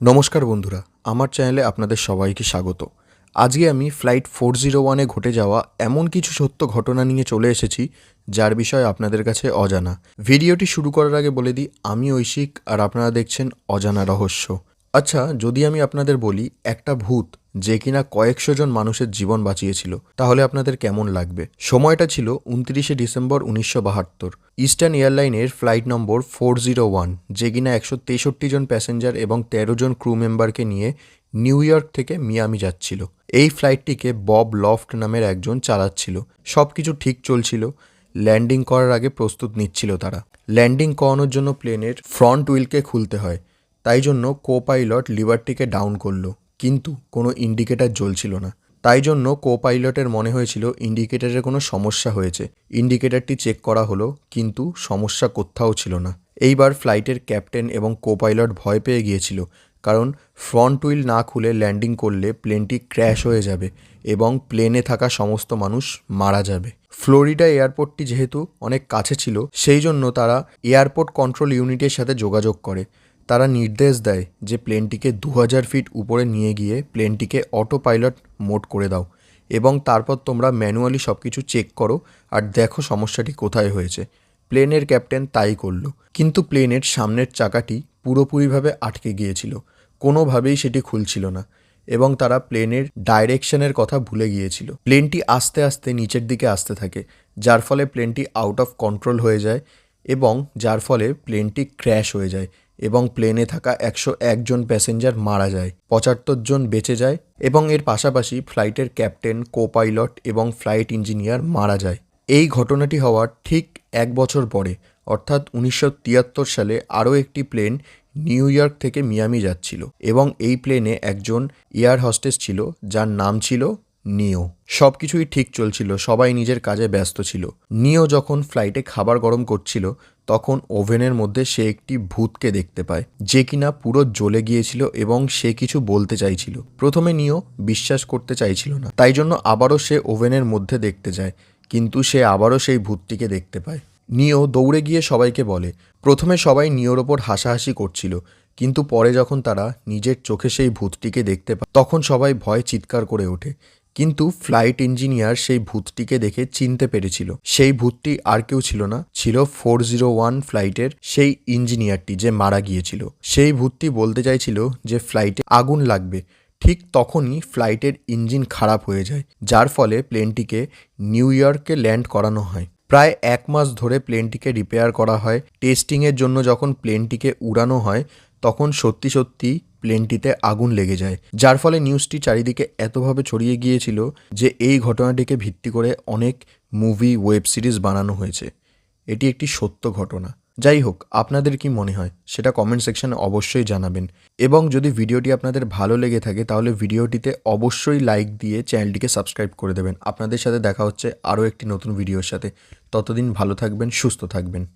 নমস্কার বন্ধুরা, আমার চ্যানেলে আপনাদের সবাইকে স্বাগত। আজকে আমি ফ্লাইট ফোর জিরো ওয়ানে ঘটে যাওয়া এমন কিছু সত্য ঘটনা নিয়ে চলে এসেছি, যার বিষয়ে আপনাদের কাছে অজানা। ভিডিওটি শুরু করার আগে বলে দিই, আমি ঐশিক আর আপনারা দেখছেন অজানা রহস্য। আচ্ছা যদি আমি আপনাদের বলি, একটা ভূত যে কিনা কয়েকশো জন মানুষের জীবন বাঁচিয়েছিল। তাহলে আপনাদের কেমন লাগবে? সময়টা ছিল উনত্রিশে ডিসেম্বর উনিশশো বাহাত্তর। Eastern এয়ারলাইনের flight number four zero one, যে কিনা একশো তেষট্টি জন প্যাসেঞ্জার এবং তেরো জন ক্রু মেম্বারকে নিয়ে নিউ ইয়র্ক থেকে মিয়ামি যাচ্ছিল। এই ফ্লাইটটিকে বব লফট নামের একজন চালাচ্ছিল। সব কিছু ঠিক চলছিল। ল্যান্ডিং করার আগে প্রস্তুত নিচ্ছিল তারা। ল্যান্ডিং করানোর জন্য প্লেনের ফ্রন্ট হুইলকে খুলতে হয়। তাই জন্য কো পাইলট লিভারটিকে ডাউন করল। কিন্তু কোনো ইন্ডিকেটার জ্বলছিল না। তাই জন্য কো পাইলটের মনে হয়েছিল ইন্ডিকেটারের কোনো সমস্যা হয়েছে। ইন্ডিকেটারটি চেক করা হলো, কিন্তু সমস্যা কোথাও ছিল না। এইবার ফ্লাইটের ক্যাপ্টেন এবং কো পাইলট ভয় পেয়ে গিয়েছিল, কারণ ফ্রন্ট হুইল না খুলে ল্যান্ডিং করলে প্লেনটি ক্র্যাশ হয়ে যাবে এবং প্লেনে থাকা সমস্ত মানুষ মারা যাবে। ফ্লোরিডা এয়ারপোর্টটি যেহেতু অনেক কাছে ছিল, সেই জন্য তারা এয়ারপোর্ট কন্ট্রোল ইউনিটের সাথে যোগাযোগ করে। তারা নির্দেশ দেয় যে প্লেনটিকে দু হাজার ফিট উপরে নিয়ে গিয়ে প্লেনটিকে অটো পাইলট মোড করে দাও এবং তারপর তোমরা ম্যানুয়ালি সব কিছু চেক করো আর দেখো সমস্যাটি কোথায় হয়েছে। প্লেনের ক্যাপ্টেন তাই করল। কিন্তু প্লেনের সামনের চাকাটি পুরোপুরিভাবে আটকে গিয়েছিল। কোনোভাবেই সেটি খুলছিল না এবং তারা প্লেনের ডাইরেকশনের কথা ভুলে গিয়েছিল। প্লেনটি আস্তে আস্তে নিচের দিকে আসতে থাকে, যার ফলে প্লেনটি আউট অফ কন্ট্রোল হয়ে যায় এবং যার ফলে প্লেনটি ক্র্যাশ হয়ে যায়। এবং প্লেনে থাকা একশো একজন প্যাসেঞ্জার মারা যায়, পঁচাত্তর জন বেঁচে যায় এবং এর পাশাপাশি ফ্লাইটের ক্যাপ্টেন কো পাইলট এবং ফ্লাইট ইঞ্জিনিয়ার মারা যায়। এই ঘটনাটি হওয়ার ঠিক এক বছর পরে, অর্থাৎ উনিশশো তিয়াত্তর সালে আরও একটি প্লেন নিউ ইয়র্ক থেকে মিয়ামি যাচ্ছিল এবং এই প্লেনে একজন এয়ার হস্টেস ছিল, যার নাম ছিল নিও। সব কিছুই ঠিক চলছিল, সবাই নিজের কাজে ব্যস্ত ছিল। নিও যখন ফ্লাইটে খাবার গরম করছিল তখন ওভেনের মধ্যে সে একটি ভূতকে দেখতে পায়, যে কিনা পুরো জ্বলে গিয়েছিল এবং সে কিছু বলতে চাইছিল। প্রথমে নিও বিশ্বাস করতে চাইছিল না, তাই জন্য আবারও সে ওভেনের মধ্যে দেখতে যায়, কিন্তু সে আবারও সেই ভূতটিকে দেখতে পায়। নিও দৌড়ে গিয়ে সবাইকে বলে, প্রথমে সবাই নিওর ওপর হাসাহাসি করছিল, কিন্তু পরে যখন তারা নিজের চোখে সেই ভূতটিকে দেখতে পায় তখন সবাই ভয় চিৎকার করে ওঠে কিন্তু ফ্লাইট ইঞ্জিনিয়ার সেই ভূতটিকে দেখে চিনতে পেরেছিল। সেই ভূতটি আর কেউ ছিল না, ছিল ফোর জিরো ওয়ান ফ্লাইটের সেই ইঞ্জিনিয়ারটি যে মারা গিয়েছিল। সেই ভূতটি বলতে চাইছিল যে ফ্লাইটে আগুন লাগবে। ঠিক তখনই ফ্লাইটের ইঞ্জিন খারাপ হয়ে যায়, যার ফলে প্লেনটিকে নিউ ইয়র্কে ল্যান্ড করানো হয়। প্রায় এক মাস ধরে প্লেনটিকে রিপেয়ার করা হয়। টেস্টিংয়ের জন্য যখন প্লেনটিকে উড়ানো হয় তখন সত্যি সত্যি প্লেনটিতে আগুন লেগে যায়। যার ফলে নিউজটি চারিদিকে এতভাবে ছড়িয়ে গিয়েছিল যে এই ঘটনাটিকে ভিত্তি করে অনেক মুভি ওয়েব সিরিজ বানানো হয়েছে। এটি একটি সত্য ঘটনা। যাই হোক, আপনাদের কি মনে হয়? সেটা কমেন্ট সেকশনে অবশ্যই জানাবেন। এবং যদি ভিডিওটি আপনাদের ভালো লেগে থাকে, তাহলে ভিডিওটিতে অবশ্যই লাইক দিয়ে চ্যানেলটিকে সাবস্ক্রাইব করে দেবেন। আপনাদের সাথে দেখা হচ্ছে আরও একটি নতুন ভিডিওর সাথে। ততদিন ভালো থাকবেন, সুস্থ থাকবেন।